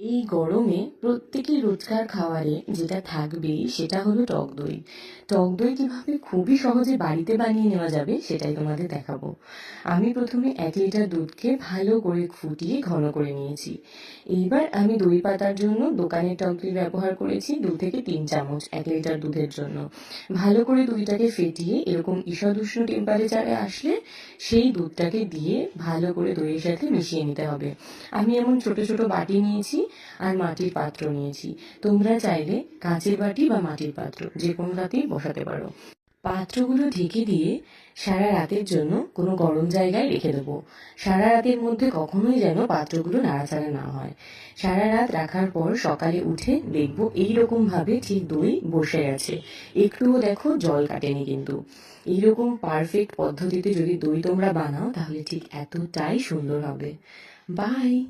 এই গরমে প্রত্যেকের রোজকার খাবারে যেটা থাকবেই সেটা হলো টক দই। টক দই কীভাবে খুবই সহজে বাড়িতে বানিয়ে নেওয়া যাবে সেটাই তোমাদের দেখাবো। আমি প্রথমে এক লিটার দুধকে ভালো করে ফুটিয়ে ঘন করে নিয়েছি। এইবার আমি দই পাতার জন্য দোকানের টক দই ব্যবহার করেছি দু থেকে তিন চামচ এক লিটার দুধের জন্য। ভালো করে দইটাকে ফেটিয়ে এরকম ঈষদ উষ্ণ টেম্পারেচারে আসলে সেই দুধটাকে দিয়ে ভালো করে দইয়ের সাথে মিশিয়ে নিতে হবে। আমি এমন ছোট ছোট বাটি নিয়েছি আর মাটির পাত্র নিয়েছি। তোমরা চাইলে কাঁচের বাটি বা মাটির পাত্র যে কোনোটাতেই বসাতে পারো। পাত্রগুলো ঢেকে দিয়ে সারা রাতের জন্য কোনো গরম জায়গায় রেখে দেবো। সারা রাতের মধ্যে কখনোই যেন পাত্রগুলো নাড়াচাড়া না হয়। সারা রাত রাখার পর সকালে উঠে দেখব এইরকম ভাবে ঠিক দই বসে গেছে একটুও দেখো জল কাটেনি কিন্তু। এইরকম পারফেক্ট পদ্ধতিতে যদি দই তোমরা বানাও, তাহলে ঠিক এতটাই সুন্দর হবে। বাই